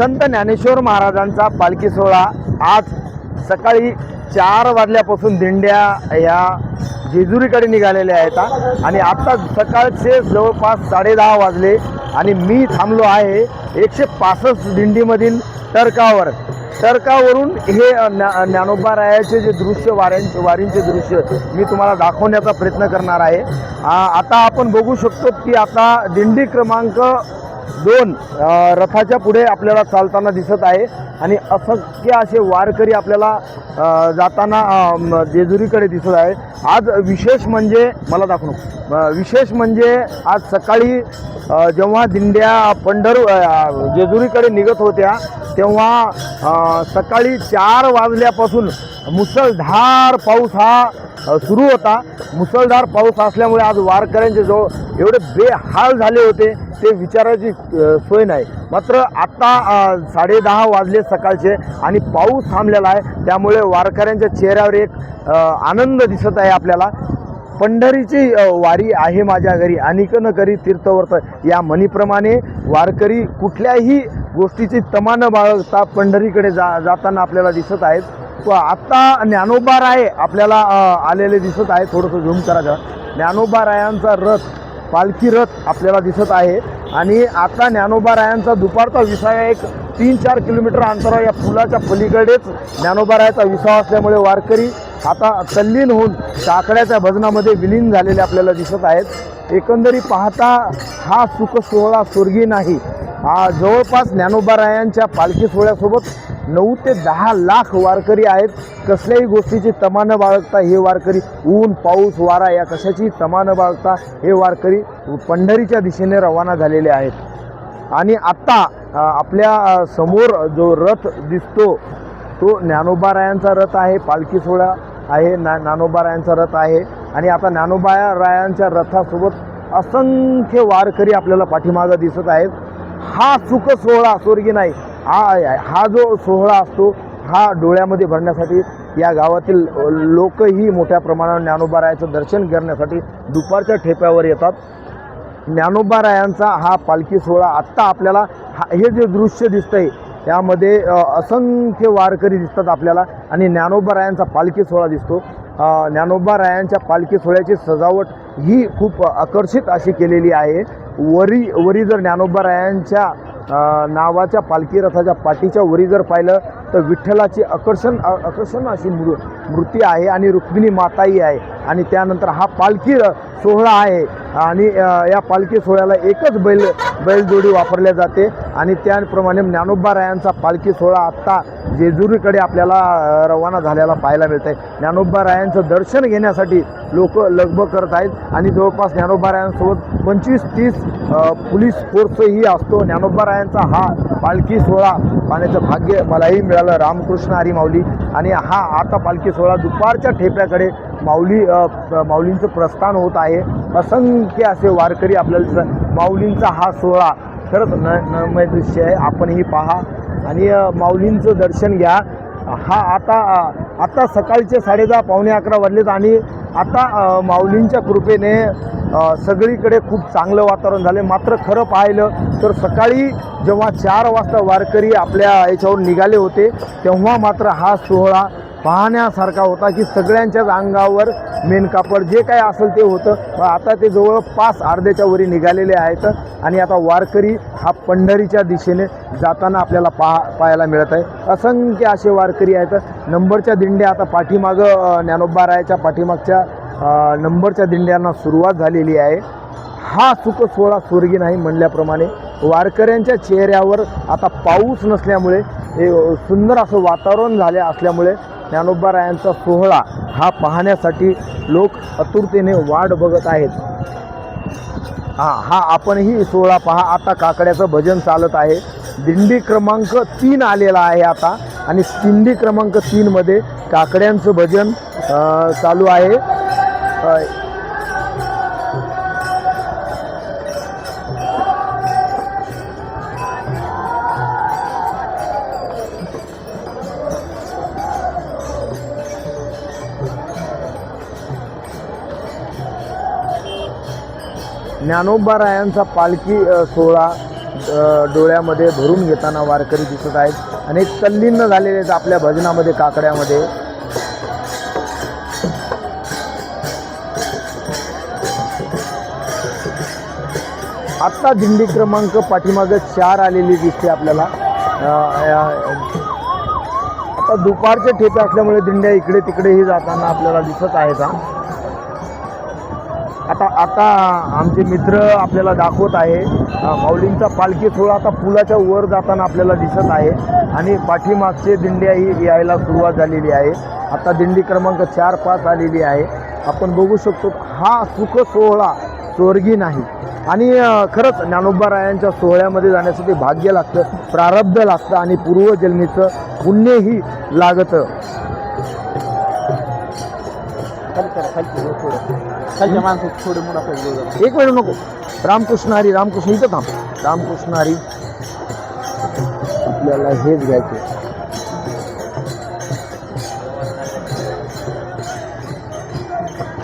संत ज्ञानेश्वर महाराजांचा पालखी सोहळा आज सकाळी चार वाजल्यापासून दिंड्या ह्या जेजुरीकडे निघालेल्या आहेत आणि आत्ता सकाळचे जवळपास साडेदहा वाजले आणि मी थांबलो आहे एकशे पासष्ट दिंडीमधील टरकावर टरकावरून हे ज्ञानोबा रायाचे जे दृश्य वाऱ्यांचे वारींचे दृश्य मी तुम्हाला दाखवण्याचा प्रयत्न करणार आहे. आता आपण बघू शकतो की आता दिंडी क्रमांक दोन रथाच्या पुढे आपल्याला चालताना दिसत आहे. आणि असंख्य असे वारकरी आपल्याला जाताना जेजुरीकडे दिसत आहे. आज विशेष म्हणजे मला दाखवू विशेष म्हणजे आज सकाळी जेव्हा दिंड्या पंढर जेजुरीकडे निघत होत्या तेव्हा सकाळी चार वाजल्यापासून मुसळधार पाऊस हा सुरू होता. मुसळधार पाऊस असल्यामुळे आज वारकऱ्यांचे जवळ एवढे बेहाल झाले होते ते विचारायची सोय नाही. मात्र आत्ता साडेदहा वाजले सकाळचे आणि पाऊस थांबलेला आहे. त्यामुळे वारकऱ्यांच्या चेहऱ्यावर एक आनंद दिसत आहे आपल्याला. पंढरीची वारी आहे माझ्या घरी. अनिक न करी तीर्थवर्त. या म्हणीप्रमाणे वारकरी कुठल्याही गोष्टीची तमा न बाळगता पंढरीकडे जा जाताना आपल्याला दिसत आहेत. आत्ता ज्ञानोबा राय आपल्याला आलेले दिसत आहे थोडंसं झूम करायचं ज्ञानोबा रायांचा रथ पालखी रथ आपल्याला दिसत आहे. आणि आता ज्ञानोबा रायांचा दुपारचा विसावा एक तीन चार किलोमीटर अंतरावर या पुलाच्या पलीकडेच ज्ञानोबा रायाचा विसावा असल्यामुळे वारकरी आता तल्लीन होऊन काकड्याच्या भजनामध्ये विलीन झालेले आपल्याला दिसत आहेत. एकंदरी पाहता हा सुख सोहळा स्वर्गीय नाही. जवळपास ज्ञानोबा रायांच्या पालखी सोहळ्यासोबत नऊ ते दहा लाख वारकरी आहेत. कसल्याही गोष्टीची तमा न बाळगता हे वारकरी. ऊन पाऊस वारा या कशाची तमा न बाळगता हे वारकरी पंढरीच्या दिशेने रवाना झालेले आहेत. आणि आत्ता आपल्यासमोर जो रथ दिसतो तो ज्ञानोबा रायांचा रथ आहे. पालखी सोहळा आहे ना ज्ञानोबा रायांचा रथ आहे. आणि आता ज्ञानोबा रायांच्या रथासोबत असंख्य वारकरी आपल्याला पाठीमागं दिसत आहेत. हा सुख सोहळा स्वर्गी नाही. हा हा जो सोहळा असतो हा डोळ्यामध्ये भरण्यासाठी या गावातील लोकही मोठ्या प्रमाणावर ज्ञानोबारायाचं दर्शन करण्यासाठी दुपारच्या ठेप्यावर येतात. ज्ञानोबा रायांचा हा पालखी सोहळा आत्ता आपल्याला हा हे जे दृश्य दिसतंय त्यामध्ये असंख्य वारकरी दिसतात आपल्याला आणि ज्ञानोबा रायांचा पालखी सोहळा दिसतो. ज्ञानोबा रायांच्या पालखी सोहळ्याची सजावट ही खूप आकर्षित अशी केलेली आहे. वरी वरी जर ज्ञानोबा रायांच्या नावाच्या पालखी रथाच्या पाठीच्या वरी जर पाहिलं तर विठ्ठलाची आकर्षण आकर्षण अशी मृ मूर्ती आहे आणि रुक्मिणी माताही आहे. आणि त्यानंतर हा पालखी सोहळा आहे. आणि या पालखी सोहळ्याला एकच बैल बैलजोडी वापरल्या जाते. आणि त्याप्रमाणे ज्ञानोबा रायांचा पालखी सोहळा आत्ता जेजुरीकडे आपल्याला रवाना झालेला पाहायला मिळत आहे ज्ञानोबा रायांचं दर्शन घेण्यासाठी लोक लगबग करत आहेत. आणि जवळपास ज्ञानोबा रायांसोबत पंचवीस तीस पोलीस फोर्सही असतो. ज्ञानोबा रायांचा हा पालखी सोहळा पाहण्याचं भाग्य मलाही मिळालं. रामकृष्ण हरी माऊली. आणि हा आता पालखी सोहळा दुपारच्या ठेप्याकडे माऊली माऊलींचं प्रस्थान होत आहे. असंख्य असे वारकरी आपल्याला माऊलींचा हा सोहळा खरंच न नमय दृश्य आहे. आपणही पहा. आणि माऊलींचं दर्शन घ्या. हा आता आता सकाळचे साडेदहा पावणे अकरा वाजलेत. आणि आता माऊलींच्या कृपेने सगळीकडे खूप चांगलं वातावरण झालं. मात्र खरं पाहिलं तर सकाळी जेव्हा चार वाजता वारकरी आपल्या याच्यावर निघाले होते तेव्हा मात्र हा सोहळा पाहण्यासारखा होता की सगळ्यांच्याच अंगावर मेनकापड जे काय असेल ते होतं. आता ते जवळपास अर्ध्याच्या वरी निघालेले आहेत आणि आता वारकरी हा पंढरीच्या दिशेने जाताना आपल्याला पाहा पाहायला मिळत आहे. असंख्य असे वारकरी आहेत. नंबरच्या दिंड्या आता पाठीमागं ज्ञानोबा रायाच्या पाठीमागच्या नंबरच्या दिंड्यांना सुरुवात झालेली आहे. हा सुख सोहळा स्वर्गी नाही म्हणल्याप्रमाणे वारकऱ्यांच्या चेहऱ्यावर आता पाऊस नसल्यामुळे हे सुंदर असं वातावरण झाले असल्यामुळे ज्ञानोबा रायांचा सोहळा हा पाहण्यासाठी लोक आतुरतेने वाट बघत आहेत. हा हा आपणही सोहळा पहा. आता काकड्याचं भजन चालत आहे. दिंडी क्रमांक तीन आलेला आहे आता आणि दिंडी क्रमांक तीनमध्ये काकड्यांचं भजन चालू आहे. अ, ज्ञानोबा रायांचा पालखी सोहळा डोळ्यामध्ये भरून घेताना वारकरी दिसत आहेत. आणि तल्लीन झालेले आहेत आपल्या भजनामध्ये काकड्यामध्ये. आत्ता दिंडी क्रमांक पाठीमागं चार आलेली दिसते आपल्याला. आता दुपारचे ठेपे असल्यामुळे दिंड्या इकडे तिकडेही जाताना आपल्याला दिसत आहेत हा. आता आता आमचे मित्र आपल्याला दाखवत आहे. माऊलींचा पालखी सोहळा आता पुलाच्या वर जाताना आपल्याला दिसत आहे. आणि पाठीमागचे दिंड्याही यायला सुरुवात झालेली आहे. आता दिंडी क्रमांक चार पाच आलेली आहे. आपण बघू शकतो हा सुख सोहळा स्वर्गी नाही. आणि खरंच ज्ञानोबारायांच्या सोहळ्यामध्ये जाण्यासाठी भाग्य लागतं प्रारब्ध लागतं आणि पूर्वजन्मीचं पुण्यही लागतं. एक वेळ नको. रामकृष्ण हरी रामकृष्ण इथं थांब. रामकृष्ण हरी. आपल्याला हेच घ्यायचं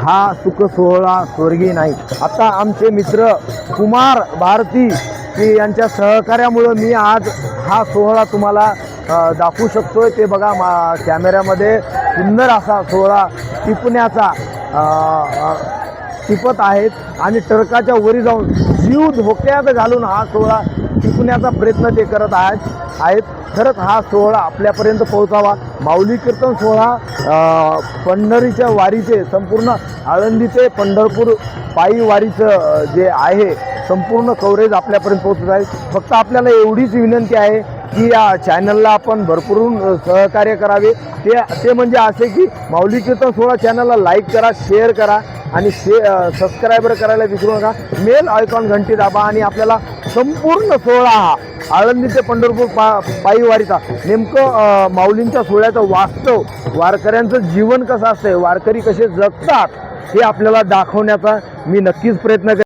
हा सुख सोहळा स्वर्गीय नाही. आता आमचे मित्र कुमार भारती की यांच्या सहकार्यामुळं मी आज हा सोहळा तुम्हाला दाखवू शकतोय. ते बघा मा कॅमेऱ्यामध्ये सुंदर असा सोहळा टिपण्याचा टिपत आहेत आणि टरकाच्या वरी जाऊन जीव धोक्यात घालून हा सोहळा टिपण्याचा प्रयत्न ते करत आहेत आहेत. खरंच हा सोहळा आपल्यापर्यंत पोहोचावा. माऊली कीर्तन सोहळा पंढरीच्या वारीचे संपूर्ण आळंदी ते पंढरपूर पायी वारीचं जे आहे संपूर्ण कव्हरेज आपल्यापर्यंत पोहोचत आहे. फक्त आपल्याला एवढीच विनंती आहे की या चॅनलला आपण भरपूरून सहकार्य करावे. ते ते म्हणजे असे की माऊली कीर्तन सोहळा चॅनलला लाईक करा शेअर करा. आणि शे सबस्क्रायबर करायला विसरू नका. मेल आयकॉन घंटी दाबा आणि आपल्याला संपूर्ण सोहळा हा आळंदी ते पंढरपूर पा पायीवारीचा नेमकं माऊलींच्या सोहळ्याचं वास्तव वारकऱ्यांचं जीवन कसं असतंय वारकरी कसे जगतात हे आपल्याला दाखवण्याचा मी नक्कीच प्रयत्न करेन